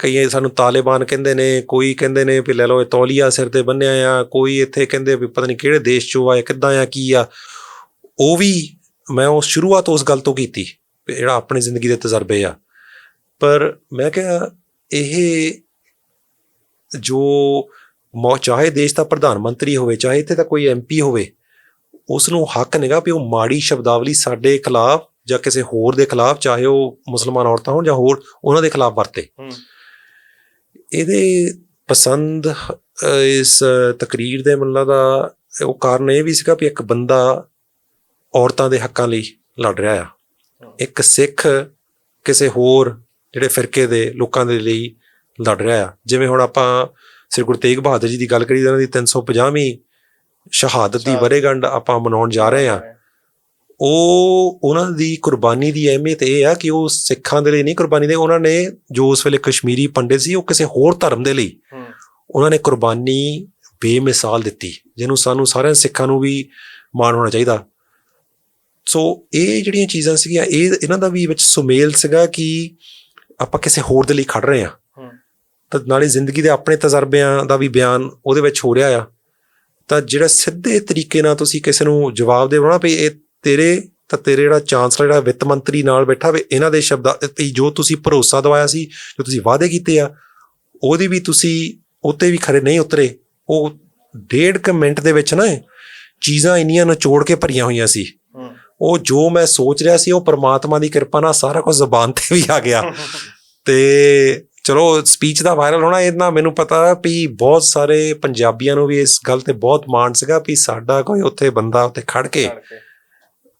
ਕਈ ਸਾਨੂੰ ਤਾਲਿਬਾਨ ਕਹਿੰਦੇ ਨੇ, ਕੋਈ ਕਹਿੰਦੇ ਨੇ ਵੀ ਲੈ ਲਓ ਇਹ ਤੌਲੀਆ ਸਿਰ ਤੇ ਬੰਨਿਆ ਆ, ਕੋਈ ਇੱਥੇ ਕਹਿੰਦੇ ਵੀ ਪਤਾ ਨਹੀਂ ਕਿਹੜੇ ਦੇਸ਼ ਚੋਂ ਆ ਕਿੱਦਾਂ ਆ, ਕੀ ਆ। ਉਹ ਵੀ ਮੈਂ ਉਹ ਸ਼ੁਰੂਆਤ ਉਸ ਗੱਲ ਤੋਂ ਕੀਤੀ, ਵੀ ਜਿਹੜਾ ਆਪਣੀ ਜ਼ਿੰਦਗੀ ਦੇ ਤਜਰਬੇ ਆ। ਪਰ ਮੈਂ ਕਿਹਾ, ਇਹ ਜੋ ਮੌ, ਚਾਹੇ ਦੇਸ਼ ਦਾ ਪ੍ਰਧਾਨ ਮੰਤਰੀ ਹੋਵੇ, ਚਾਹੇ ਇੱਥੇ ਦਾ ਕੋਈ ਐਮਪੀ ਹੋਵੇ, ਉਸ ਨੂੰ ਹੱਕ ਨਹੀਂਗਾ ਵੀ ਉਹ ਮਾੜੀ ਸ਼ਬਦਾਵਲੀ ਸਾਡੇ ਖਿਲਾਫ ਜਾਂ ਕਿਸੇ ਹੋਰ ਦੇ ਖਿਲਾਫ, ਚਾਹੇ ਉਹ ਮੁਸਲਮਾਨ ਔਰਤਾਂ ਹੋਣ ਜਾਂ ਹੋਰ, ਉਹਨਾਂ ਦੇ ਖਿਲਾਫ ਵਰਤੇ। ਹੂੰ। ਇਹਦੇ ਪਸੰਦ ਇਸ ਤਕਰੀਰ ਦੇ ਮੱਲਾ ਦਾ ਉਹ ਕਾਰਨ ਇਹ ਵੀ ਸੀਗਾ ਵੀ ਇੱਕ ਬੰਦਾ ਔਰਤਾਂ ਦੇ ਹੱਕਾਂ ਲਈ ਲੜ ਰਿਹਾ ਆ। ਇੱਕ ਸਿੱਖ ਕਿਸੇ ਹੋਰ ਜਿਹੜੇ ਫਿਰਕੇ ਦੇ ਲੋਕਾਂ ਦੇ ਲਈ ਲੜ ਰਿਹਾ ਆ। ਜਿਵੇਂ ਹੁਣ ਆਪਾਂ ਸ੍ਰੀ ਗੁਰੂ ਤੇਗ ਬਹਾਦਰ ਜੀ ਦੀ ਗੱਲ ਕਰੀ ਤਾਂ ਉਹਨਾਂ ਦੀ 350ਵੀਂ ਸ਼ਹਾਦਤ ਦੀ। ਵਰੇਗੰਢ ਆਪਾਂ ਮਨਾਉਣ ਜਾ ਰਹੇ ਆ। ਉਹ ਉਹਨਾਂ ਦੀ ਕੁਰਬਾਨੀ ਦੀ ਅਹਿਮੀਅਤ ਇਹ ਆ ਕਿ ਉਹ ਸਿੱਖਾਂ ਦੇ ਲਈ ਨਹੀਂ ਕੁਰਬਾਨੀ ਦੇ ਉਹਨਾਂ ਨੇ ਜੋ ਉਸ ਵੇਲੇ ਕਸ਼ਮੀਰੀ ਪੰਡਿਤ ਸੀ ਉਹ ਕਿਸੇ ਹੋਰ ਧਰਮ ਦੇ ਲਈ ਉਹਨਾਂ ਨੇ ਕੁਰਬਾਨੀ ਬੇਮਿਸਾਲ ਦਿੱਤੀ ਜਿਹਨੂੰ ਸਾਨੂੰ ਸਾਰਿਆਂ ਸਿੱਖਾਂ ਨੂੰ ਵੀ ਮਾਣ ਹੋਣਾ ਚਾਹੀਦਾ। ਸੋ ਇਹ ਜਿਹੜੀਆਂ ਚੀਜ਼ਾਂ ਸੀਗੀਆਂ ਇਹ ਇਹਨਾਂ ਦਾ ਵੀ ਵਿੱਚ ਸੁਮੇਲ ਸੀਗਾ ਕਿ ਆਪਾਂ ਕਿਸੇ ਹੋਰ ਦੇ ਲਈ ਖੜ ਰਹੇ ਆ ਹੂੰ। ਤਾਂ ਨਾਲੇ ਜ਼ਿੰਦਗੀ ਦੇ ਆਪਣੇ ਤਜਰਬਿਆਂ ਦਾ ਵੀ ਬਿਆਨ ਉਹਦੇ ਵਿੱਚ ਹੋ ਰਿਹਾ ਆ। ਤਾਂ ਜਿਹੜਾ ਸਿੱਧੇ ਤਰੀਕੇ ਨਾਲ ਤੁਸੀਂ ਕਿਸੇ ਨੂੰ ਜਵਾਬ ਨਾ ਵੀ ਇਹ ਤੇਰੇ ਤਾਂ ਤੇਰੇ ਜਿਹੜਾ ਚਾਂਸਲਰ ਜਿਹੜਾ ਵਿੱਤ ਮੰਤਰੀ ਨਾਲ ਬੈਠਾ ਵੇ ਇਹਨਾਂ ਦੇ ਸ਼ਬਦਾਂ ਤੇ ਜੋ ਤੁਸੀਂ ਭਰੋਸਾ ਦਵਾਇਆ ਸੀ ਜੋ ਤੁਸੀਂ ਵਾਅਦੇ ਕੀਤੇ ਆ ਉਹਦੀ ਵੀ ਤੁਸੀਂ ਉੱਤੇ ਵੀ ਖਰੇ ਨਹੀਂ ਉਤਰੇ। ਉਹ ਡੇਢ ਕੁ ਮਿੰਟ ਦੇ ਵਿੱਚ ਨਾ ਚੀਜ਼ਾਂ ਇੰਨੀਆਂ ਨਿਚੋੜ ਕੇ ਭਰੀਆਂ ਹੋਈਆਂ ਸੀ। ਉਹ ਜੋ ਮੈਂ ਸੋਚ ਰਿਹਾ ਸੀ ਉਹ ਪ੍ਰਮਾਤਮਾ ਦੀ ਕਿਰਪਾ ਨਾਲ ਸਾਰਾ ਕੁਝ ਜ਼ੁਬਾਨ ਤੇ ਵੀ ਆ ਗਿਆ। ਤੇ ਚਲੋ ਸਪੀਚ ਦਾ ਵਾਇਰਲ ਹੋਣਾ ਇਹਨਾਂ ਮੈਨੂੰ ਪਤਾ ਵੀ ਬਹੁਤ ਸਾਰੇ ਪੰਜਾਬੀਆਂ ਨੂੰ ਵੀ ਇਸ ਗੱਲ ਤੇ ਬਹੁਤ ਮਾਣ ਸੀਗਾ ਵੀ ਸਾਡਾ ਕੋਈ ਉੱਥੇ ਬੰਦਾ ਉੱਥੇ ਖੜ ਕੇ।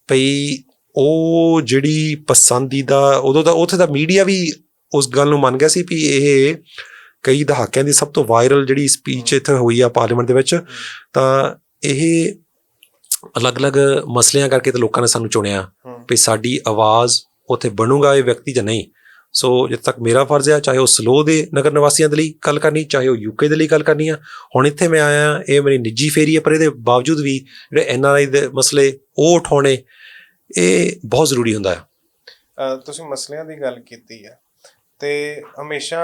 ਭਈ ਉਹ ਜਿਹੜੀ ਪਸੰਦੀਦਾ ਉਦੋਂ ਦਾ ਉੱਥੇ ਦਾ ਮੀਡੀਆ ਵੀ ਉਸ ਗੱਲ ਨੂੰ ਮੰਨ ਗਿਆ ਸੀ ਵੀ ਇਹ ਕਈ ਦਹਾਕਿਆਂ ਦੀ ਸਭ ਤੋਂ ਵਾਇਰਲ ਜਿਹੜੀ ਸਪੀਚ ਇੱਥੇ ਹੋਈ ਆ ਪਾਰਲੀਮੈਂਟ ਦੇ ਵਿੱਚ ਤਾਂ ਇਹ ਅਲੱਗ-ਅਲੱਗ ਮਸਲਿਆਂ ਕਰਕੇ ਤੇ ਲੋਕਾਂ ਨੇ ਸਾਨੂੰ ਚੁਣਿਆ ਵੀ ਸਾਡੀ ਆਵਾਜ਼ ਉੱਥੇ ਬਣੂਗਾ ਇਹ ਵਿਅਕਤੀ ਜਾਂ ਨਹੀਂ। ਸੋ ਜਿੱਥੇ ਤੱਕ ਮੇਰਾ ਫਰਜ਼ ਹੈ ਚਾਹੇ ਉਹ ਸਲੋ ਦੇ ਨਗਰ ਨਿਵਾਸੀਆਂ ਦੇ ਲਈ ਗੱਲ ਕਰਨੀ, ਚਾਹੇ ਉਹ ਯੂਕੇ ਦੇ ਲਈ ਗੱਲ ਕਰਨੀ ਆ, ਹੁਣ ਇੱਥੇ ਮੈਂ ਆਇਆ, ਇਹ ਮੇਰੀ ਨਿੱਜੀ ਫੇਰੀ ਹੈ ਪਰ ਇਹਦੇ ਬਾਵਜੂਦ ਵੀ ਜਿਹੜੇ ਐਨਆਰਆਈ ਦੇ ਮਸਲੇ ਉਹ ਉਠਾਉਣੇ, ਇਹ ਬਹੁਤ ਜ਼ਰੂਰੀ ਹੁੰਦਾ ਹੈ ਤੁਸੀਂ ਮਸਲਿਆਂ ਦੀ ਗੱਲ ਕੀਤੀ ਆ, ਤੇ ਹਮੇਸ਼ਾ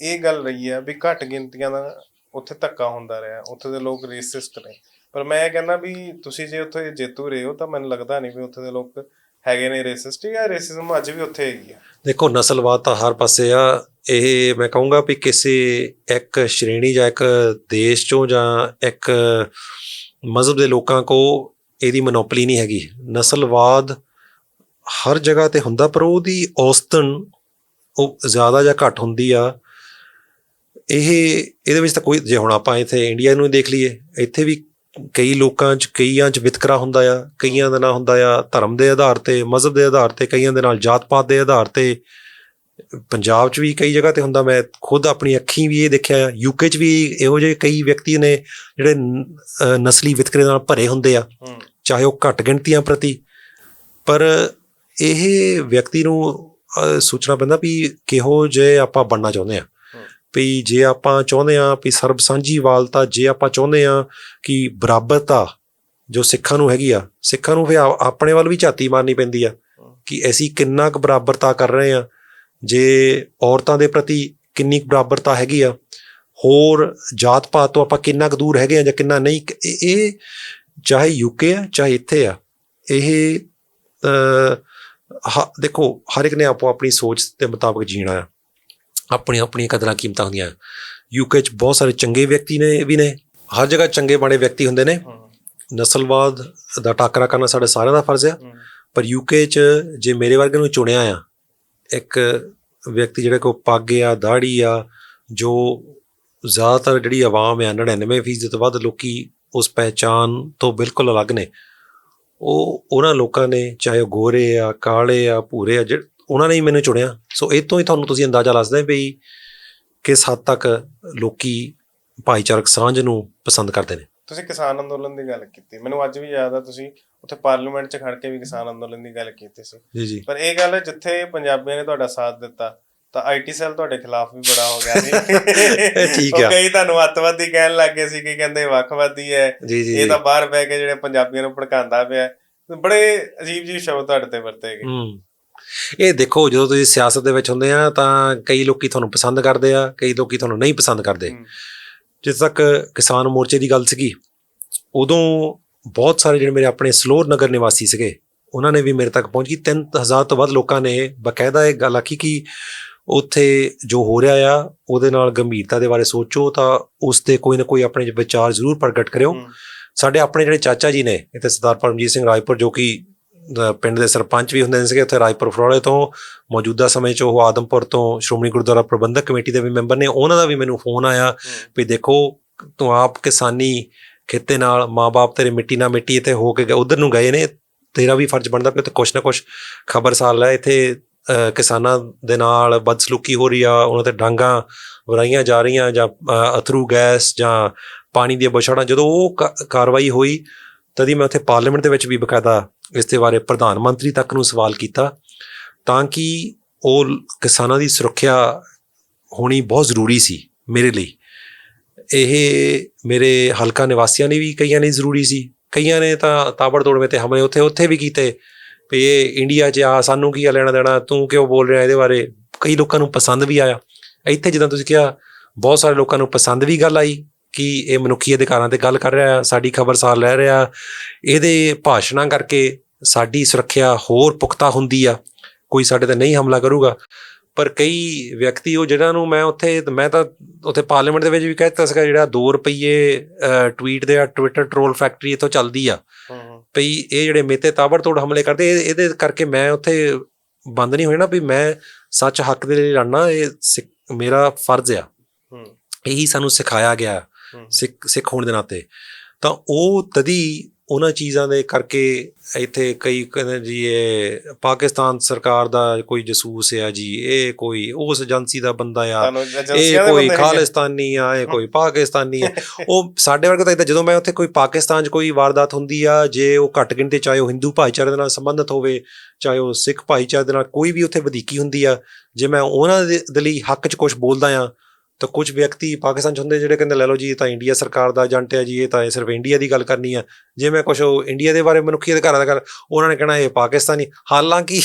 ਇਹ ਗੱਲ ਰਹੀ ਆ ਵੀ ਘੱਟ ਗਿਣਤੀਆਂ ਦਾ ਉੱਥੇ ਧੱਕਾ ਹੁੰਦਾ ਰਿਹਾ, ਉੱਥੇ ਦੇ ਲੋਕ ਰੇਸਿਸਟ ਨੇ। ਪਰ ਮੈਂ ਇਹ ਕਹਿੰਦਾ ਵੀ ਤੁਸੀਂ ਜੇ ਉੱਥੇ ਜੇਤੂ ਰਹੇ ਹੋ ਤਾਂ ਮੈਨੂੰ ਲੱਗਦਾ ਨਹੀਂ ਵੀ ਉੱਥੇ ਦੇ ਲੋਕ ਹੈਗੇ ਨੇ ਰੇਸਿਸਟ ਜਾਂ ਰੇਸਿਜ਼ਮ ਅੱਜ ਵੀ ਉੱਥੇ ਹੈਗੀ ਆ? ਦੇਖੋ, ਨਸਲਵਾਦ ਤਾਂ ਹਰ ਪਾਸੇ ਆ। ਇਹ ਮੈਂ ਕਹੂੰਗਾ ਵੀ ਕਿਸੇ ਇੱਕ ਸ਼੍ਰੇਣੀ ਜਾਂ ਇੱਕ ਦੇਸ਼ ਚੋਂ ਜਾਂ ਇੱਕ ਮਜ਼ਹਬ ਦੇ ਲੋਕਾਂ ਕੋ ਇਹਦੀ ਮੋਨੋਪੋਲੀ ਨਹੀਂ ਹੈਗੀ। ਨਸਲਵਾਦ ਹਰ ਜਗ੍ਹਾ ਤੇ ਹੁੰਦਾ, ਪਰ ਉਹਦੀ ਔਸਤਨ ਉਹ ਜ਼ਿਆਦਾ ਜਾਂ ਘੱਟ ਹੁੰਦੀ ਆ। ਇਹ, ਇਹਦੇ ਵਿੱਚ ਤਾਂ ਕੋਈ, ਜੇ ਹੁਣ ਆਪਾਂ ਇੱਥੇ ਇੰਡੀਆ ਨੂੰ ਦੇਖ ਲਈਏ, ਇੱਥੇ ਵੀ ਕਈ ਲੋਕਾਂ 'ਚ ਕਈਆਂ 'ਚ ਵਿਤਕਰਾ ਹੁੰਦਾ ਆ ਕਈਆਂ ਦਾ ਨਾਲ ਹੁੰਦਾ ਆ ਧਰਮ ਦੇ ਆਧਾਰ ਤੇ ਮਜ਼ਹਬ ਦੇ ਆਧਾਰ ਤੇ ਕਈਆਂ ਦੇ ਨਾਲ ਜਾਤ ਪਾਤ ਦੇ ਆਧਾਰ ਤੇ। ਪੰਜਾਬ 'ਚ ਵੀ ਕਈ ਜਗ੍ਹਾ ਤੇ ਹੁੰਦਾ ਮੈਂ ਖੁਦ ਆਪਣੀ ਅੱਖੀਂ ਵੀ ਇਹ ਦੇਖਿਆ ਆ ਯੂਕੇ 'ਚ ਵੀ ਇਹੋ ਜਿਹੇ ਕਈ ਵਿਅਕਤੀ ਨੇ ਜਿਹੜੇ ਨ- ਨਸਲੀ ਵਿਤਕਰੇ ਨਾਲ ਭਰੇ ਹੁੰਦੇ ਆ ਚਾਹੇ ਉਹ ਘੱਟ ਗਿਣਤੀਆਂ ਪ੍ਰਤੀ। ਪਰ ਇਹ ਵਿਅਕਤੀ ਨੂੰ ਸੋਚਣਾ ਪੈਂਦਾ ਵੀ ਕਿਹੋ ਜੇ ਆਪਾਂ ਬਣਨਾ ਚਾਹੁੰਦੇ ਆ। ਵੀ ਜੇ ਆਪਾਂ ਚਾਹੁੰਦੇ ਆ ਵੀ ਸਰਬ ਸਾਂਝੀਵਾਲਤਾ ਜੇ ਆਪਾਂ ਚਾਹੁੰਦੇ ਆ ਕਿ ਬਰਾਬਰਤਾ ਜੋ ਸਿੱਖਾਂ ਨੂੰ ਹੈਗੀ ਆ, ਸਿੱਖਾਂ ਨੂੰ ਫਿਰ ਆਪਣੇ ਵੱਲ ਵੀ ਝਾਤੀ ਮਾਰਨੀ ਪੈਂਦੀ ਆ ਕਿ ਅਸੀਂ ਕਿੰਨਾ ਕੁ ਬਰਾਬਰਤਾ ਕਰ ਰਹੇ ਆ ਜੇ ਔਰਤਾਂ ਦੇ ਪ੍ਰਤੀ ਕਿੰਨੀ ਕੁ ਬਰਾਬਰਤਾ ਹੈਗੀ ਆ, ਹੋਰ ਜਾਤ ਪਾਤ ਤੋਂ ਆਪਾਂ ਕਿੰਨਾ ਕੁ ਦੂਰ ਹੈਗੇ ਆ ਜਾਂ ਕਿੰਨਾ ਨਹੀਂ ਇਹ- ਚਾਹੇ ਯੂਕੇ ਆ, ਚਾਹੇ ਇੱਥੇ ਆ, ਇਹ ਹ- ਦੇਖੋ, ਹਰ ਇੱਕ ਨੇ ਆਪੋ ਆਪਣੀ ਸੋਚ ਦੇ ਮੁਤਾਬਕ ਜੀਣਾ ਆ। ਆਪਣੀ ਆਪਣੀਆਂ ਕਦਰਾਂ ਕੀਮਤਾਂ ਹੁੰਦੀਆਂ। ਯੂਕੇ ਚ ਬਹੁਤ ਸਾਰੇ ਚੰਗੇ ਵਿਅਕਤੀ ਨੇ ਵੀ ਨੇ। ਹਰ ਜਗ੍ਹਾ ਚੰਗੇ ਮਾੜੇ ਵਿਅਕਤੀ ਹੁੰਦੇ ਨੇ। ਨਸਲਵਾਦ ਦਾ ਟਾਕਰਾ ਕਰਨਾ ਸਾਡੇ ਸਾਰਿਆਂ ਦਾ ਫਰਜ਼ ਆ। ਪਰ ਯੂਕੇ ਚ ਜੇ ਮੇਰੇ ਵਰਗੇ ਨੂੰ ਚੁਣਿਆ ਆ ਇੱਕ ਵਿਅਕਤੀ ਜਿਹੜਾ ਕੋ ਪੱਗ ਆ ਦਾੜੀ ਆ ਜੋ ਜ਼ਿਆਦਾਤਰ ਜਿਹੜੀ ਆਵਾਮ ਆ 99% ਤੋਂ ਵੱਧ ਲੋਕੀ ਉਸ ਪਹਿਚਾਨ ਤੋਂ ਬਿਲਕੁਲ ਅਲੱਗ ਨੇ। ਉਹ ਉਹਨਾਂ ਲੋਕਾਂ ਨੇ ਚਾਹੇ ਉਹ ਗੋਰੇ ਆ ਕਾਲੇ ਆ ਭੂਰੇ ਆ ਜਿਹੜੇ ਉਹਨਾਂ ਨੇ ਹੀ ਮੈਨੂੰ ਚੁਣਿਆ। ਸੋ ਇਹ ਤੋਂ ਹੀ ਤੁਹਾਨੂੰ ਤੁਸੀਂ ਅੰਦਾਜ਼ਾ ਲਾ ਸਕਦੇ ਵੀ ਕਿਸ ਹੱਦ ਤੱਕ ਲੋਕੀ ਭਾਈਚਾਰਕ ਸਾਂਝ ਨੂੰ ਪਸੰਦ ਕਰਦੇ ਨੇ। ਤੁਸੀਂ ਕਿਸਾਨ ਅੰਦੋਲਨ ਦੀ ਗੱਲ ਕੀਤੀ। ਮੈਨੂੰ ਅੱਜ ਵੀ ਯਾਦ ਆ ਤੁਸੀਂ ਉੱਥੇ ਪਾਰਲੀਮੈਂਟ 'ਚ ਖੜ ਕੇ ਵੀ ਕਿਸਾਨ ਅੰਦੋਲਨ ਦੀ ਗੱਲ ਕੀਤੀ ਸੀ। ਜੀ ਜੀ। ਪਰ ਇਹ ਗੱਲ ਜਿੱਥੇ ਪੰਜਾਬੀਆਂ ਨੇ ਤੁਹਾਡਾ ਸਾਥ ਦਿੱਤਾ ਤਾਂ ਆਈਟੀ ਸੈੱਲ ਤੁਹਾਡੇ ਖਿਲਾਫ ਵੀ ਬੜਾ ਹੋ ਗਿਆ ਸੀ। ਠੀਕ ਆ। ਕਈ ਤੁਹਾਨੂੰ ਅੱਤਵਾਦੀ ਕਹਿਣ ਲੱਗੇ ਸੀ ਕਿ ਕਹਿੰਦੇ ਵੱਖਵਾਦੀ ਹੈ। ਇਹ ਤਾਂ ਬਾਹਰ ਬਹਿ ਕੇ ਜਿਹੜੇ ਪੰਜਾਬੀਆਂ ਨੂੰ ਭੜਕਾਉਂਦਾ ਪਿਆ। ਬੜੇ ਅਜੀਬ ਜਿਹੇ ਸ਼ਬਦ ਤੁਹਾਡੇ ਤੇ ਵਰਤੇ ਗਏ। ਹੂੰ। ਇਹ ਦੇਖੋ ਜਦੋਂ ਤੁਸੀਂ ਸਿਆਸਤ ਦੇ ਵਿੱਚ ਹੁੰਦੇ ਆ ਤਾਂ ਕਈ ਲੋਕੀ ਤੁਹਾਨੂੰ ਪਸੰਦ ਕਰਦੇ ਆ ਕਈ ਲੋਕੀ ਤੁਹਾਨੂੰ ਨਹੀਂ ਪਸੰਦ ਕਰਦੇ। ਜਿਸ ਤੱਕ ਕਿਸਾਨ ਮੋਰਚੇ ਦੀ ਗੱਲ ਸੀਗੀ ਉਦੋਂ ਬਹੁਤ ਸਾਰੇ ਜਿਹੜੇ ਮੇਰੇ ਆਪਣੇ ਸਲੋਰ ਨਗਰ ਨਿਵਾਸੀ ਸੀਗੇ ਉਹਨਾਂ ਨੇ ਵੀ ਮੇਰੇ ਤੱਕ ਪਹੁੰਚ ਗਈ 3000 ਤੋਂ ਵੱਧ ਲੋਕਾਂ ਨੇ ਬਕਾਇਦਾ ਇਹ ਗੱਲ ਆਖੀ ਕਿ ਉੱਥੇ ਜੋ ਹੋ ਰਿਹਾ ਆ ਉਹਦੇ ਨਾਲ ਗੰਭੀਰਤਾ ਦੇ ਬਾਰੇ ਸੋਚੋ ਤਾਂ ਉਸ ਤੇ ਕੋਈ ਨਾ ਕੋਈ ਆਪਣੇ ਵਿਚਾਰ ਜ਼ਰੂਰ ਪ੍ਰਗਟ ਕਰਿਓ। ਸਾਡੇ ਆਪਣੇ ਜਿਹੜੇ ਚਾਚਾ ਜੀ ਨੇ ਇੱਥੇ ਸਰਦਾਰ ਪਰਮਜੀਤ ਸਿੰਘ ਰਾਜਪੁਰ ਜੋ ਕਿ ਪਿੰਡ ਦੇ ਸਰਪੰਚ ਵੀ ਹੁੰਦੇ ਸੀਗੇ ਉੱਥੇ ਰਾਜਪੁਰ ਫਰੋਲੇ ਤੋਂ ਮੌਜੂਦਾ ਸਮੇਂ 'ਚ ਉਹ ਆਦਮਪੁਰ ਤੋਂ ਸ਼੍ਰੋਮਣੀ ਗੁਰਦੁਆਰਾ ਪ੍ਰਬੰਧਕ ਕਮੇਟੀ ਦੇ ਵੀ ਮੈਂਬਰ ਨੇ ਉਹਨਾਂ ਦਾ ਵੀ ਮੈਨੂੰ ਫੋਨ ਆਇਆ ਵੀ ਦੇਖੋ ਤੂੰ ਆਪ ਕਿਸਾਨੀ ਖੇਤੇ ਨਾਲ ਮਾਪੇ ਤੇਰੇ ਮਿੱਟੀ ਨਾਲ ਮਿੱਟੀ ਇੱਥੇ ਹੋ ਕੇ ਉਧਰ ਨੂੰ ਗਏ ਨੇ ਤੇਰਾ ਵੀ ਫਰਜ਼ ਬਣਦਾ ਪਿਆ ਤੇ ਕੁਛ ਨਾ ਕੁਛ ਖਬਰਸਾਰ ਲੈ ਇੱਥੇ ਕਿਸਾਨਾਂ ਦੇ ਨਾਲ ਬਦਸਲੂਕੀ ਹੋ ਰਹੀ ਆ ਉਹਨਾਂ ਤੇ ਡਾਂਗਾ ਵਰਾਈਆਂ ਜਾ ਰਹੀਆਂ ਜਾਂ ਅਥਰੂ ਗੈਸ ਜਾਂ ਪਾਣੀ ਦੀਆਂ ਬਛੜਾਂ ਜਦੋਂ ਉਹ ਕਾ- ਕਾਰਵਾਈ ਹੋਈ ਤਦੀ ਮੈਂ ਉੱਥੇ ਪਾਰਲੀਮੈਂਟ ਦੇ ਵਿੱਚ ਵੀ ਬਕਾਇਦਾ ਇਸ ਦੇ ਬਾਰੇ ਪ੍ਰਧਾਨ ਮੰਤਰੀ ਤੱਕ ਨੂੰ ਸਵਾਲ ਕੀਤਾ ਤਾਂ ਕਿ ਉਹ ਕਿਸਾਨਾਂ ਦੀ ਸੁਰੱਖਿਆ ਹੋਣੀ ਬਹੁਤ ਜ਼ਰੂਰੀ ਸੀ ਮੇਰੇ ਲਈ। ਇਹ ਮੇਰੇ ਹਲਕਾ ਨਿਵਾਸੀਆਂ ਲਈ ਵੀ ਕਈਆਂ ਲਈ ਜ਼ਰੂਰੀ ਸੀ। ਕਈਆਂ ਨੇ ਤਾਂ ਤਾਬੜਤੋੜ ਵਿੱਚ ਹਮਲੇ ਉੱਥੇ ਉੱਥੇ ਵੀ ਕੀਤੇ ਵੀ ਇਹ ਇੰਡੀਆ 'ਚ ਆ, ਸਾਨੂੰ ਕੀ ਆ ਲੈਣਾ ਦੇਣਾ, ਤੂੰ ਕਿਉਂ ਬੋਲ ਰਿਹਾ ਇਹਦੇ ਬਾਰੇ? ਕਈ ਲੋਕਾਂ ਨੂੰ ਪਸੰਦ ਵੀ ਆਇਆ। ਇੱਥੇ ਜਦੋਂ ਤੁਸੀਂ ਕਿਹਾ, ਬਹੁਤ ਸਾਰੇ ਲੋਕਾਂ ਨੂੰ ਪਸੰਦ ਵੀ ਗੱਲ ਆਈ। ਕਿ ਇਹ ਮਨੁੱਖੀ ਅਧਿਕਾਰਾਂ ਤੇ ਗੱਲ ਕਰ ਰਿਹਾ ਸਾਡੀ ਖਬਰਸਾਰ ਲੈ ਰਿਹਾ। ਇਹਦੇ ਭਾਸ਼ਣਾਂ ਕਰਕੇ ਸਾਡੀ ਸੁਰੱਖਿਆ ਹੋਰ ਪੁਖਤਾ ਹੁੰਦੀ ਆ। ਕੋਈ ਸਾਡੇ ਤੇ ਨਹੀਂ ਹਮਲਾ ਕਰੂਗਾ। ਪਰ ਕਈ ਵਿਅਕਤੀ ਉਹ ਜਿਹਨਾਂ ਨੂੰ ਮੈਂ ਉੱਥੇ ਮੈਂ ਤਾਂ ਉੱਥੇ ਪਾਰਲੀਮੈਂਟ ਦੇ ਵਿੱਚ ਵੀ ਕਹਿ ਦਿੱਤਾ ਸੀਗਾ ਜਿਹੜਾ 2 ਰੁਪਏ ਟਵੀਟ ਦੇ ਆ ਟਵਿੱਟਰ ਟ੍ਰੋਲ ਫੈਕਟਰੀ ਇਥੋਂ ਚੱਲਦੀ ਆ। ਭਈ ਇਹ ਜਿਹੜੇ ਮੇਤੇ ਤਾਬੜਤੋੜ ਹਮਲੇ ਕਰਦੇ ਇਹ- ਇਹਦੇ ਕਰਕੇ ਮੈਂ ਉੱਥੇ ਬੰਦ ਨਹੀਂ ਹੋਇਆ ਨਾ ਵੀ ਮੈਂ ਸੱਚ ਹੱਕ ਦੇ ਲਈ ਲੜਨਾ ਇਹ ਮੇਰਾ ਫਰਜ਼ ਆ। ਇਹੀ ਸਾਨੂੰ ਸਿਖਾਇਆ ਗਿਆ। ਸਿੱਖ ਸਿੱਖ ਹੋਣ ਦੇ ਨਾਤੇ। ਤਾਂ ਉਹ ਤਦੀ ਉਹਨਾਂ ਚੀਜ਼ਾਂ ਦੇ ਕਰਕੇ ਇੱਥੇ ਕਈ ਕਹਿੰਦੇ ਜੀ ਇਹ ਪਾਕਿਸਤਾਨ ਸਰਕਾਰ ਦਾ ਕੋਈ ਜਸੂਸ ਆ ਜੀ ਇਹ ਕੋਈ ਉਸ ਏਜੰਸੀ ਦਾ ਬੰਦਾ ਆ ਇਹ ਕੋਈ। ਖਾਲਿਸਤਾਨੀ ਆ ਇਹ ਕੋਈ ਪਾਕਿਸਤਾਨੀ ਆ। ਉਹ ਸਾਡੇ ਵਰਗਾ ਤਾਂ ਏਦਾਂ ਜਦੋਂ ਮੈਂ ਉੱਥੇ ਕੋਈ ਪਾਕਿਸਤਾਨ 'ਚ ਕੋਈ ਵਾਰਦਾਤ ਹੁੰਦੀ ਆ ਜੇ ਉਹ ਘੱਟ ਗਿਣਤੀ ਚਾਹੇ ਉਹ ਹਿੰਦੂ ਭਾਈਚਾਰੇ ਦੇ ਨਾਲ ਸੰਬੰਧਿਤ ਹੋਵੇ ਚਾਹੇ ਉਹ ਸਿੱਖ ਭਾਈਚਾਰੇ ਦੇ ਨਾਲ ਕੋਈ ਵੀ ਉੱਥੇ ਵਧੀਕੀ ਹੁੰਦੀ ਆ ਜੇ ਮੈਂ ਉਹਨਾਂ ਦੇ ਲਈ ਹੱਕ 'ਚ ਕੁਝ ਬੋਲਦਾ ਆ ਤਾਂ ਕੁਝ ਵਿਅਕਤੀ ਪਾਕਿਸਤਾਨ 'ਚ ਹੁੰਦੇ ਜਿਹੜੇ ਕਹਿੰਦੇ, ਲੈ ਲਓ ਜੀ, ਇਹ ਤਾਂ ਇੰਡੀਆ ਸਰਕਾਰ ਦਾ ਏਜੰਟ ਆ ਜੀ, ਇਹ ਤਾਂ ਇਹ ਸਿਰਫ ਇੰਡੀਆ ਦੀ ਗੱਲ ਕਰਨੀ ਆ। ਜੇ ਮੈਂ ਕੁਝ ਇੰਡੀਆ ਦੇ ਬਾਰੇ ਮਨੁੱਖੀ ਅਧਿਕਾਰਾਂ ਦਾ ਕਰ ਉਹਨਾਂ ਨੇ ਕਹਿਣਾ ਇਹ ਪਾਕਿਸਤਾਨੀ। ਹਾਲਾਂਕਿ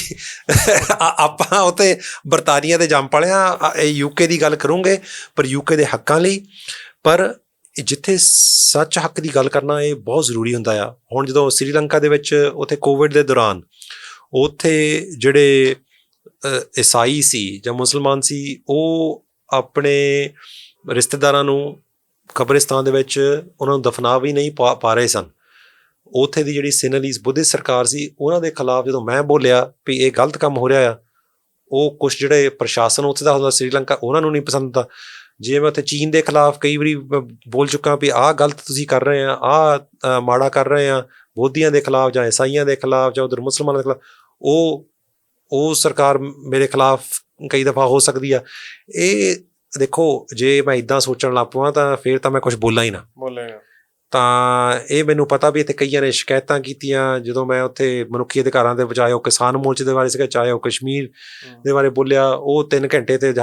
ਆਪਾਂ ਉੱਥੇ ਬਰਤਾਨੀਆ ਦੇ ਜੰਮ ਪਲੇ ਆ, ਇਹ ਯੂਕੇ ਦੀ ਗੱਲ ਕਰੂੰਗੇ, ਪਰ ਯੂਕੇ ਦੇ ਹੱਕਾਂ ਲਈ। ਪਰ ਜਿੱਥੇ ਸੱਚ ਹੱਕ ਦੀ ਗੱਲ ਕਰਨਾ, ਇਹ ਬਹੁਤ ਜ਼ਰੂਰੀ ਹੁੰਦਾ ਆ। ਹੁਣ ਜਦੋਂ ਸ੍ਰੀਲੰਕਾ ਦੇ ਵਿੱਚ ਉੱਥੇ ਕੋਵਿਡ ਦੇ ਦੌਰਾਨ, ਉੱਥੇ ਜਿਹੜੇ ਈਸਾਈ ਸੀ ਜਾਂ ਮੁਸਲਮਾਨ ਸੀ, ਉਹ ਆਪਣੇ ਰਿਸ਼ਤੇਦਾਰਾਂ ਨੂੰ ਕਬਰਿਸਤਾਨ ਦੇ ਵਿੱਚ ਉਹਨਾਂ ਨੂੰ ਦਫਨਾ ਵੀ ਨਹੀਂ ਪਾ ਪਾ ਰਹੇ ਸਨ। ਉੱਥੇ ਦੀ ਜਿਹੜੀ ਸਿਨਲੀਜ਼ ਬੁੱਧਿਸਟ ਸਰਕਾਰ ਸੀ, ਉਹਨਾਂ ਦੇ ਖਿਲਾਫ ਜਦੋਂ ਮੈਂ ਬੋਲਿਆ ਵੀ ਇਹ ਗਲਤ ਕੰਮ ਹੋ ਰਿਹਾ ਆ, ਉਹ ਕੁਝ ਜਿਹੜੇ ਪ੍ਰਸ਼ਾਸਨ ਉੱਥੇ ਦਾ ਹੁੰਦਾ, ਸ੍ਰੀਲੰਕਾ ਉਹਨਾਂ ਨੂੰ ਨਹੀਂ ਪਸੰਦ ਤਾਂ ਜੇ ਮੈਂ ਉੱਥੇ ਚੀਨ ਦੇ ਖਿਲਾਫ ਕਈ ਵਾਰੀ ਬ- ਬੋਲ ਚੁੱਕਾ ਵੀ ਆਹ ਗਲਤ ਤੁਸੀਂ ਕਰ ਰਹੇ ਆ, ਆਹ ਮਾੜਾ ਕਰ ਰਹੇ ਆ, ਬੋਧੀਆਂ ਦੇ ਖਿਲਾਫ ਜਾਂ ਈਸਾਈਆਂ ਦੇ ਖਿਲਾਫ ਜਾਂ ਉਧਰ ਮੁਸਲਮਾਨਾਂ ਦੇ ਖਿਲਾਫ, ਉਹ ਉਹ ਸਰਕਾਰ ਮੇਰੇ ਖਿਲਾਫ ਕਈ ਦਫਾ ਹੋ ਸਕਦੀ ਆ। ਇਹ ਦੇਖੋ, ਜੇ ਮੈਂ ਇਦਾਂ ਸੋਚਣ ਲੱਗ ਪਵਾਂ ਤਾਂ ਫੇਰ ਤਾਂ ਮੈਂ ਕੁਝ ਬੋਲਾਂ ਹੀ ਨਾ। ਬੋਲੇਗਾ। ਤਾਂ ਇਹ ਮੈਨੂੰ ਪਤਾ ਵੀ ਇੱਥੇ ਕਈਆਂ ਨੇ ਸ਼ਿਕਾਇਤਾਂ ਕੀਤੀਆਂ ਜਦੋਂ ਮੈਂ ਉੱਥੇ ਮਨੁੱਖੀ ਅਧਿਕਾਰਾਂ ਦੇ ਬਚਾਏ ਉਹ ਕਿਸਾਨ ਮੋਰਚੇ ਦੇ ਬਾਰੇ ਸੀਗਾ ਚਾਹੇ ਉਹ ਕਸ਼ਮੀਰ ਦੇ ਬਾਰੇ ਬੋਲਿਆ ਉਹ 3 ਘੰਟੇ ਤੇ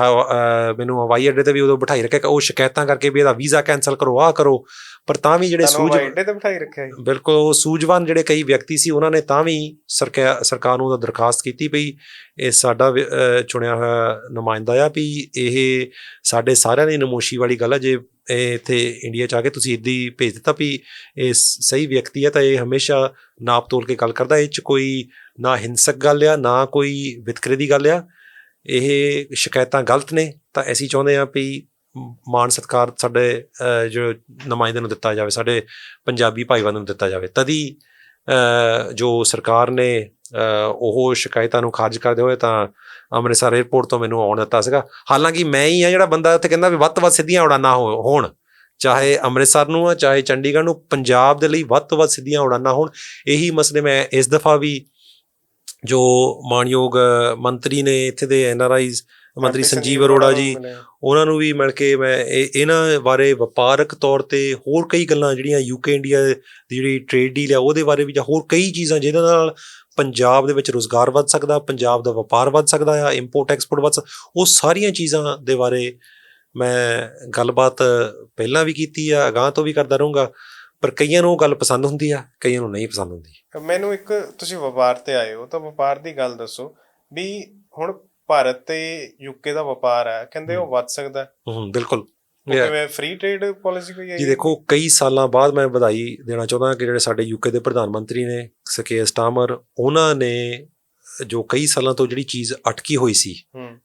ਮੈਨੂੰ ਹਵਾਈ ਅੱਡੇ ਤੇ ਵੀ ਉਦੋਂ ਬਿਠਾਈ ਰੱਖਿਆ ਕਿ ਉਹ ਸ਼ਿਕਾਇਤਾਂ ਕਰਕੇ ਵੀ ਇਹਦਾ ਵੀਜ਼ਾ ਕੈਨਸਲ ਕਰੋ ਆਹ ਕਰੋ। ਪਰ ਤਾਂ ਵੀ ਜਿਹੜੇ ਸੂਝ ਵਾਈਡੇ ਤੇ ਬਿਠਾਈ ਰੱਖਿਆ ਜੀ। ਬਿਲਕੁਲ ਉਹ ਸੂਝਵਾਨ ਜਿਹੜੇ ਕਈ ਵਿਅਕਤੀ ਸੀ ਉਹਨਾਂ ਨੇ ਤਾਂ ਵੀ ਸਰਕਾਰ ਨੂੰ ਉਹਦਾ ਦਰਖਾਸਤ ਕੀਤੀ ਵੀ ਇਹ ਸਾਡਾ ਚੁਣਿਆ ਹੋਇਆ ਨੁਮਾਇੰਦਾ ਆ ਵੀ ਇਹ ਸਾਡੇ ਸਾਰਿਆਂ ਦੀ ਨਮੋਸ਼ੀ ਵਾਲੀ ਗੱਲ ਆ ਜੇ ਇੱਥੇ ਇੰਡੀਆ ਚ ਆ ਕੇ ਤੁਸੀਂ ਇੱਦੀ ਭੇਜ ਦਿੱਤਾ ਵੀ ਇਹ ਸਹੀ ਵਿਅਕਤੀ ਹੈ ਤਾਂ ਇਹ ਹਮੇਸ਼ਾ ਨਾਪ ਤੋਲ ਕੇ ਗੱਲ ਕਰਦਾ। ਇਹ ਚ ਕੋਈ ਨਾ ਹਿੰਸਕ ਗੱਲ ਆ, ਨਾ ਕੋਈ ਵਿਤਕਰੇ ਦੀ ਗੱਲ ਆ। ਇਹ ਸ਼ਿਕਾਇਤਾਂ ਗਲਤ ਨੇ, ਤਾਂ ਅਸੀਂ ਚਾਹੁੰਦੇ ਆ ਵੀ ਮਾਨ ਸਤਕਾਰ ਸਾਡੇ ਜੋ ਨੁਮਾਇੰਦੇ ਨੂੰ ਦਿੱਤਾ ਜਾਵੇ, ਸਾਡੇ ਪੰਜਾਬੀ ਭਾਈਵਾਨ ਨੂੰ ਦਿੱਤਾ ਜਾਵੇ। ਤਦੀ ਜੋ ਸਰਕਾਰ ਨੇ ਉਹ ਸ਼ਿਕਾਇਤਾਂ ਨੂੰ ਖਾਰਜ ਕਰਦੇ ਹੋਏ ਤਾਂ ਅੰਮ੍ਰਿਤਸਰ 에ਅਰਪੋਰਟ ਤੋਂ ਮੈਨੂੰ ਆਉਣ ਦਿੱਤਾ ਸੀਗਾ। ਹਾਲਾਂਕਿ ਮੈਂ ਹੀ ਆ ਜਿਹੜਾ ਬੰਦਾ ਉੱਥੇ ਕਹਿੰਦਾ ਵੀ ਵੱਧ ਤੋਂ ਵੱਧ ਸਿੱਧੀਆਂ ਉਡਾਨਾਂ ਹੋਣ। ਚਾਹੇ ਅੰਮ੍ਰਿਤਸਰ ਨੂੰ ਆ ਚਾਹੇ ਚੰਡੀਗੜ੍ਹ ਨੂੰ ਪੰਜਾਬ ਦੇ ਲਈ ਵੱਧ ਤੋਂ ਵੱਧ ਸਿੱਧੀਆਂ ਉਡਾਨਾਂ ਹੋਣ। ਇਹੀ ਮਸਲੇ ਮੈਂ ਇਸ ਦਫਾ ਵੀ ਜੋ ਮਾਨਯੋਗ ਮੰਤਰੀ ਨੇ ਇੱਥੇ ਦੇ ਐਨਆਰਆਈਜ਼ ਮੰਤਰੀ ਸੰਜੀਵ ਅਰੋੜਾ ਜੀ ਉਹਨਾਂ ਨੂੰ ਵੀ ਮਿਲ ਕੇ ਮੈਂ ਇਹ ਇਹਨਾਂ ਬਾਰੇ ਵਪਾਰਕ ਤੌਰ ਤੇ ਹੋਰ ਕਈ ਗੱਲਾਂ ਜਿਹੜੀਆਂ ਯੂਕੇ ਇੰਡੀਆ ਦੀ ਜਿਹੜੀ ਟ੍ਰੇਡ ਡੀਲ ਆ ਉਹਦੇ ਬਾਰੇ ਵੀ ਜਾਂ ਹੋਰ ਕਈ ਚੀਜ਼ਾਂ ਜਿਹਦੇ ਨਾਲ ਪੰਜਾਬ ਦੇ ਵਿੱਚ ਰੋਜ਼ਗਾਰ ਵੱਧ ਸਕਦਾ ਪੰਜਾਬ ਦਾ ਵਪਾਰ ਵੱਧ ਸਕਦਾ ਆ ਇੰਪੋਰਟ ਐਕਸਪੋਰਟ ਵੱਧ ਉਹ ਸਾਰੀਆਂ ਚੀਜ਼ਾਂ ਦੇ ਬਾਰੇ ਮੈਂ ਗੱਲਬਾਤ ਪਹਿਲਾਂ ਵੀ ਕੀਤੀ ਆ ਅਗਾਂਹ ਤੋਂ ਵੀ ਕਰਦਾ ਰਹੂੰਗਾ ਪਰ ਕਈਆਂ ਨੂੰ ਉਹ ਗੱਲ ਪਸੰਦ ਹੁੰਦੀ ਆ ਕਈਆਂ ਨੂੰ ਨਹੀਂ ਪਸੰਦ ਹੁੰਦੀ। ਮੈਨੂੰ ਇੱਕ ਤੁਸੀਂ ਵਪਾਰ ਤੇ ਆਏ ਹੋ ਤਾਂ ਵਪਾਰ ਦੀ ਗੱਲ ਦੱਸੋ ਵੀ ਹੁਣ ਭਾਰਤ ਤੇ ਯੂਕੇ ਦਾ ਵਪਾਰ ਹੈ ਕਹਿੰਦੇ ਉਹ ਵੱਧ ਸਕਦਾ। ਹੂੰ ਬਿਲਕੁਲ। ਉਹ. ਕਿਵੇਂ ਫ੍ਰੀ ਟ੍ਰੇਡ ਪਾਲਿਸੀ ਕੋਈ ਹੈ ਜੀ ਦੇਖੋ ਕਈ ਸਾਲਾਂ ਬਾਅਦ ਮੈਂ ਵਧਾਈ ਦੇਣਾ ਚਾਹੁੰਦਾ ਕਿ ਜਿਹੜੇ ਸਾਡੇ ਯੂਕੇ ਦੇ ਪ੍ਰਧਾਨ ਮੰਤਰੀ ਨੇ ਸਕੇ ਸਟਾਮਰ ਉਹਨਾਂ ਨੇ ਜੋ ਕਈ ਸਾਲਾਂ ਤੋਂ ਜਿਹੜੀ ਚੀਜ਼ ਅਟਕੀ ਹੋਈ ਸੀ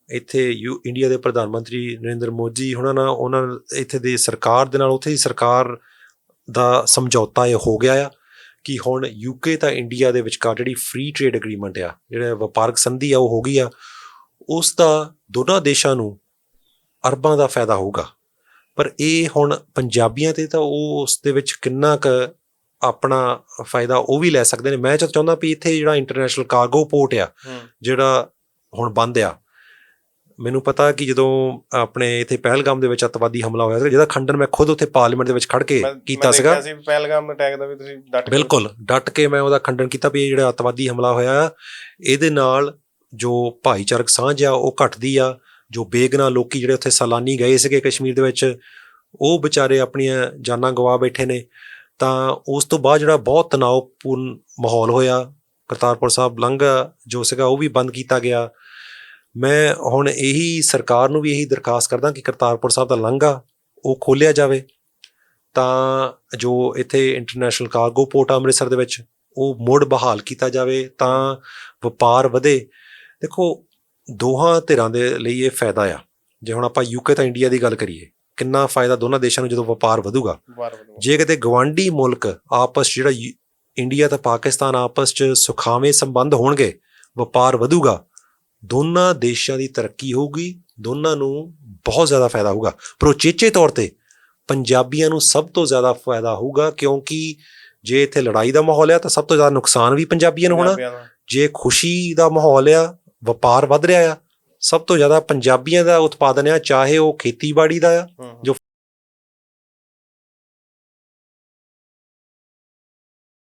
ਇੱਥੇ ਯੂ ਇੰਡੀਆ ਦੇ ਪ੍ਰਧਾਨ ਮੰਤਰੀ ਨਰਿੰਦਰ ਮੋਦੀ ਉਹਨਾਂ ਨਾਲ ਉਹਨਾਂ ਇੱਥੇ ਦੇ ਸਰਕਾਰ ਦੇ ਨਾਲ ਉੱਥੇ ਦੀ ਸਰਕਾਰ ਦਾ ਸਮਝੌਤਾ ਇਹ ਹੋ ਗਿਆ ਆ ਕਿ ਹੁਣ ਯੂਕੇ ਤਾਂ ਇੰਡੀਆ ਦੇ ਵਿਚਕਾਰ ਜਿਹੜੀ ਫ੍ਰੀ ਟ੍ਰੇਡ ਐਗਰੀਮੈਂਟ ਆ ਜਿਹੜਾ ਵਪਾਰਕ ਸੰਧੀ ਆ ਉਹ ਹੋ ਗਈ ਆ ਉਸ ਦਾ ਦੋਨਾਂ ਦੇਸ਼ਾਂ ਨੂੰ ਅਰਬਾਂ ਦਾ ਫਾਇਦਾ ਹੋਊਗਾ। ਪਰ ਇਹ ਹੁਣ ਪੰਜਾਬੀਆਂ ਤੇ ਤਾਂ ਉਹ ਉਸ ਦੇ ਵਿੱਚ ਕਿੰਨਾ ਕੁ ਆਪਣਾ ਫਾਇਦਾ ਉਹ ਵੀ ਲੈ ਸਕਦੇ ਨੇ। ਮੈਂ ਚਾਹੁੰਦਾ ਵੀ ਇੱਥੇ ਜਿਹੜਾ ਇੰਟਰਨੈਸ਼ਨਲ ਕਾਰਗੋ ਪੋਰਟ ਆ ਜਿਹੜਾ ਹੁਣ ਬੰਦ ਆ ਮੈਨੂੰ ਪਤਾ ਕਿ ਜਦੋਂ ਆਪਣੇ ਇੱਥੇ ਪਹਿਲਗਾਮ ਦੇ ਵਿੱਚ ਅੱਤਵਾਦੀ ਹਮਲਾ ਹੋਇਆ ਸੀ ਜਿਹਦਾ ਖੰਡਨ ਮੈਂ ਖੁਦ ਉੱਥੇ ਪਾਰਲੀਮੈਂਟ ਦੇ ਵਿੱਚ ਖੜ ਕੇ ਕੀਤਾ ਮੈਂ ਸੀਗਾ। ਦੇਖਿਆ ਸੀ ਪਹਿਲਗਾਮ ਅਟੈਕ ਦਾ ਵੀ ਤੁਸੀਂ ਡਟ ਕੇ- ਬਿਲਕੁਲ ਡਟ ਕੇ ਮੈਂ ਉਹਦਾ ਖੰਡਨ ਕੀਤਾ ਵੀ ਇਹ ਜਿਹੜਾ ਅੱਤਵਾਦੀ ਹਮਲਾ ਹੋਇਆ ਇਹਦੇ ਨਾਲ ਜੋ ਭਾਈਚਾਰਕ ਸਾਂਝ ਆ ਉਹ ਘਟਦੀ ਆ। ਜੋ ਬੇਗਨਾ ਲੋਕੀ ਜਿਹੜੇ ਉੱਥੇ ਸੈਲਾਨੀ ਗਏ ਸੀਗੇ ਕਸ਼ਮੀਰ ਦੇ ਵਿੱਚ, ਉਹ ਵਿਚਾਰੇ ਆਪਣੀਆਂ ਜਾਨਾਂ ਗਵਾ ਬੈਠੇ ਨੇ। ਤਾਂ ਉਸ ਤੋਂ ਬਾਅਦ ਜਿਹੜਾ ਬਹੁਤ ਤਣਾਅਪੂਰਨ ਮਾਹੌਲ ਹੋਇਆ, ਕਰਤਾਰਪੁਰ ਸਾਹਿਬ ਲੰਘਾ ਜੋ ਸੀਗਾ ਉਹ ਵੀ ਬੰਦ ਕੀਤਾ ਗਿਆ। ਮੈਂ ਹੁਣ ਇਹੀ ਸਰਕਾਰ ਨੂੰ ਵੀ ਇਹੀ ਦਰਖਾਸਤ ਕਰਦਾ ਕਿ ਕਰਤਾਰਪੁਰ ਸਾਹਿਬ ਦਾ ਲੰਘਾ ਉਹ ਖੋਲਿਆ ਜਾਵੇ। ਤਾਂ ਜੋ ਇੱਥੇ ਇੰਟਰਨੈਸ਼ਨਲ ਕਾਰਗੋ ਪੋਰਟ ਆ ਅੰਮ੍ਰਿਤਸਰ ਦੇ ਵਿੱਚ, ਉਹ ਮੁੜ ਬਹਾਲ ਕੀਤਾ ਜਾਵੇ ਤਾਂ ਵਪਾਰ ਵਧੇ। ਦੇਖੋ ਦੋਹਾਂ ਧਿਰਾਂ ਦੇ ਲਈ ਇਹ ਫਾਇਦਾ ਆ ਜੇ ਹੁਣ ਆਪਾਂ ਯੂਕੇ ਤਾਂ ਇੰਡੀਆ ਦੀ ਗੱਲ ਕਰੀਏ ਕਿੰਨਾ ਫਾਇਦਾ ਦੋਨਾਂ ਦੇਸ਼ਾਂ ਨੂੰ ਜਦੋਂ ਵਪਾਰ ਵਧੂਗਾ। ਜੇ ਕਿਤੇ ਗਵਾਂਢੀ ਮੁਲਕ ਆਪਸ ਜਿਹੜਾ ਇੰਡੀਆ ਤੇ ਪਾਕਿਸਤਾਨ ਆਪਸ 'ਚ ਸੁਖਾਵੇਂ ਸੰਬੰਧ ਹੋਣਗੇ ਵਪਾਰ ਵਧੂਗਾ ਦੋਨਾਂ ਦੇਸ਼ਾਂ ਦੀ ਤਰੱਕੀ ਹੋਊਗੀ ਦੋਨਾਂ ਨੂੰ ਬਹੁਤ ਜ਼ਿਆਦਾ ਫਾਇਦਾ ਹੋਊਗਾ ਪਰ ਉਚੇਚੇ ਤੌਰ ਤੇ ਪੰਜਾਬੀਆਂ ਨੂੰ ਸਭ ਤੋਂ ਜ਼ਿਆਦਾ ਫਾਇਦਾ ਹੋਊਗਾ ਕਿਉਂਕਿ ਜੇ ਇੱਥੇ ਲੜਾਈ ਦਾ ਮਾਹੌਲ ਆ ਤਾਂ ਸਭ ਤੋਂ ਜ਼ਿਆਦਾ ਨੁਕਸਾਨ ਵੀ ਪੰਜਾਬੀਆਂ ਨੂੰ ਹੋਣਾ। ਜੇ ਖੁਸ਼ੀ ਦਾ ਮਾਹੌਲ ਆ ਵਪਾਰ ਵਧ ਰਿਹਾ ਆ। ਸਭ ਤੋਂ ਜ਼ਿਆਦਾ ਪੰਜਾਬੀਆਂ ਦਾ ਉਤਪਾਦਨ ਆ ਚਾਹੇ ਉਹ ਖੇਤੀਬਾੜੀ ਦਾ ਆ ਹੂੰ